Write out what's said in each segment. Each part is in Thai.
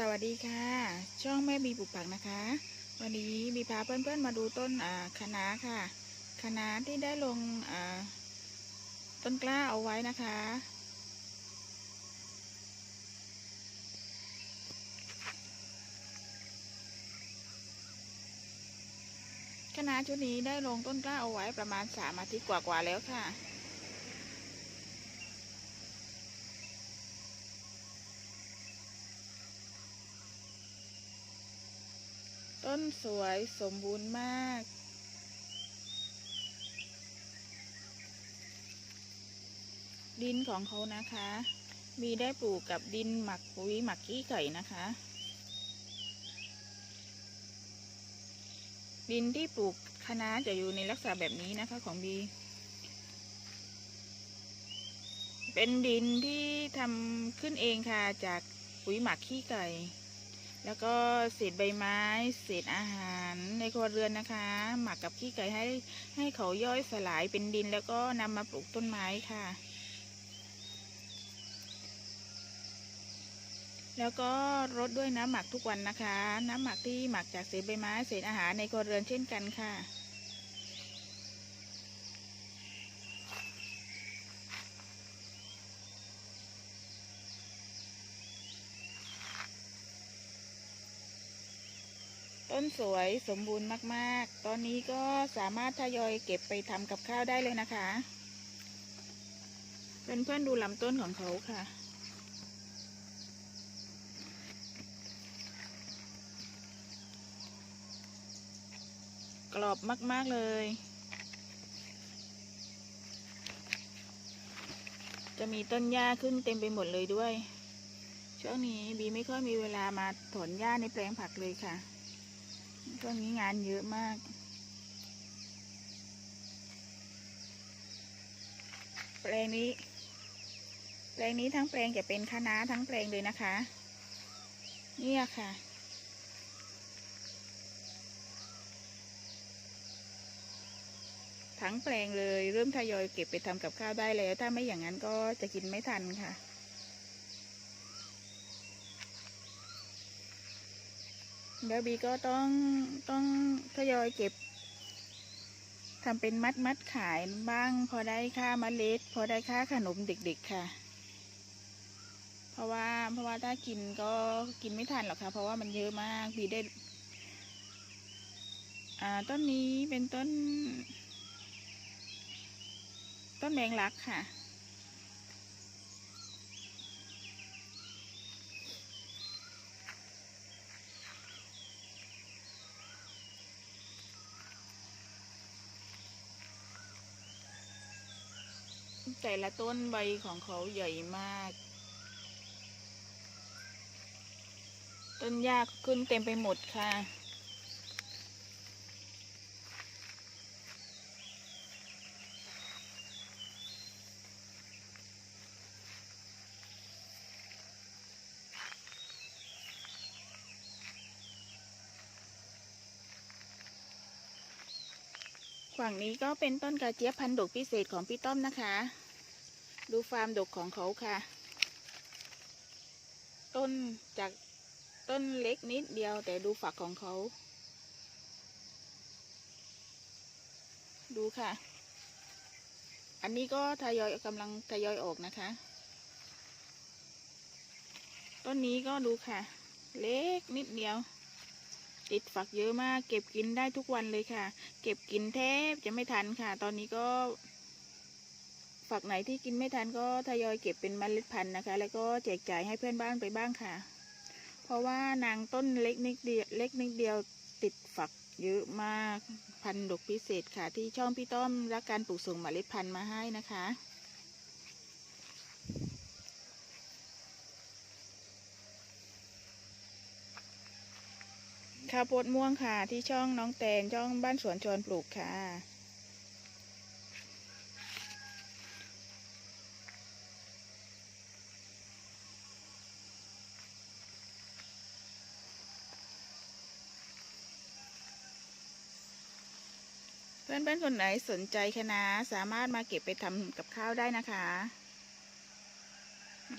สวัสดีค่ะ ช่องแม่บีปลูกผักนะคะ วันนี้บีพาเพื่อนๆมาดูต้นคะน้าค่ะคะน้าที่ได้ลงต้นกล้าเอาไว้นะคะ คะน้าชุดนี้ได้ลงต้นกล้าเอาไว้ประมาณสามอาทิตย์กว่าๆแล้วค่ะ ต้นสวยสมบูรณ์มาก ดินของเขานะคะ มีได้ปลูกกับดินหมักปุ๋ยหมักขี้ไก่นะคะ ดินที่ปลูกคะน้าจะอยู่ในลักษณะแบบนี้นะคะของบี เป็นดินที่ทำขึ้นเองค่ะจากปุ๋ยหมักขี้ไก่ แล้วก็เศษใบไม้ เศษอาหารในครัวเรือนนะคะ หมักกับขี้ไก่ให้ให้เขาย่อยสลายเป็นดิน แล้วก็นำมาปลูกต้นไม้ค่ะ แล้วก็รดด้วยน้ำหมักทุกวันนะคะ น้ำหมักที่หมักจากเศษใบไม้ เศษอาหารในครัวเรือนเช่นกันค่ะ ต้นสวยสมบูรณ์มากๆ ตอนนี้ก็สามารถทยอยเก็บไปทำกับข้าวได้เลยนะคะ เพื่อนๆดูลำต้นของเขาค่ะ กรอบมากๆเลย จะมีต้นหญ้าขึ้นเต็มไปหมดเลยด้วย ช่วงนี้บีไม่ค่อยมีเวลามาถอนหญ้าในแปลงผักเลยค่ะ ช่วงนี้งานเยอะมาก แปลงนี้ แปลงนี้ทั้งแปลงจะเป็นคะน้าทั้งแปลงเลยนะคะ เนี่ยค่ะ ทั้งแปลงเลยเริ่มทยอยเก็บไปทำกับข้าวได้แล้ว ถ้าไม่อย่างนั้นก็จะกินไม่ทันค่ะ เดี๋ยวบีก็ต้องต้องทยอยเก็บทำเป็นมัดมัดขายบ้าง พอได้ค่าเมล็ด พอได้ค่าขนมเด็ก ๆ ค่ะ เพราะว่าเพราะว่าถ้ากินก็กินไม่ทันหรอกค่ะ เพราะว่ามันเยอะมากบีได้ อ่าต้นนี้เป็นต้น ต้นแมงลักค่ะ แต่ละต้นใบของเขาใหญ่มาก ต้นหญ้าขึ้นเต็มไปหมดค่ะ ฝั่งนี้ก็เป็นต้นกระเจี๊ยบพันธุ์ดกพิเศษของพี่ต้อมนะคะ ดูฟาร์มดกของเขาค่ะ ต้นจากต้นเล็กนิดเดียวแต่ดูฝักของเขา ดูค่ะ อันนี้ก็ทยอยกำลังทยอยออกนะคะ ต้นนี้ก็ดูค่ะ เล็กนิดเดียว ติดฝักเยอะมาก เก็บกินได้ทุกวันเลยค่ะ เก็บกินแทบจะไม่ทันค่ะ ตอนนี้ก็ ฝักไหนที่กินไม่ทันก็ทยอยเก็บเป็นเมล็ดพันธุ์นะคะ แล้วก็แจกจ่ายให้เพื่อนบ้านไปบ้างค่ะ เพราะว่านางต้นเล็กนิดเดียวเล็กนิดเดียวติดฝักเยอะมากพันธุ์ดกพิเศษค่ะ ที่ช่องพี่ต้อมรักการปลูกส่งเมล็ดพันธุ์มาให้นะคะข้าวโพดม่วงค่ะที่ช่องน้องแตนช่องบ้านสวนชวนปลูกค่ะ พื่อนเพื่อนคนไหนสนใจคณะสามารถมาเก็บไปทำกับข้าวได้นะคะ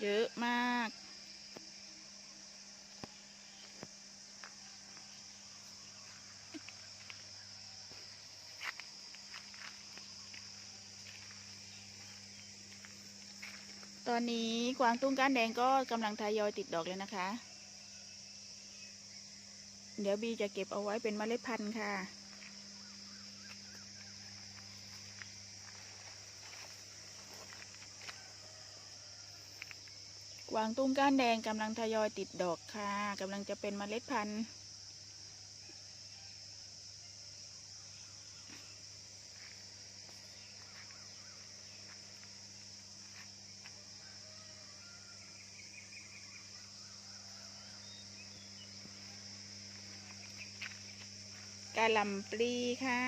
เยอะมาก ตอนนี้กวางตุ้งก้านแดงก็กำลังทยอยติดดอกเลยนะคะ เดี๋ยวบีจะเก็บเอาไว้เป็นเมล็ดพันธุ์ค่ะ วางตุ้งก้านแดงกำลังทยอยติดดอกค่ะกำลังจะเป็นเมล็ดพันธุ์กะหล่ำปลีค่ะ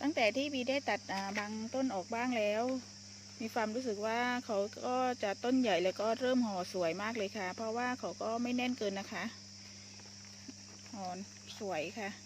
ตั้ง แต่ที่บีได้ตัดบางต้นออกบ้างแล้ว มีความรู้สึกว่าเขาก็จะต้นใหญ่แล้วก็เริ่มห่อสวยมากเลยค่ะ เพราะว่าเขาก็ไม่แน่นเกินนะคะห่อสวยค่ะ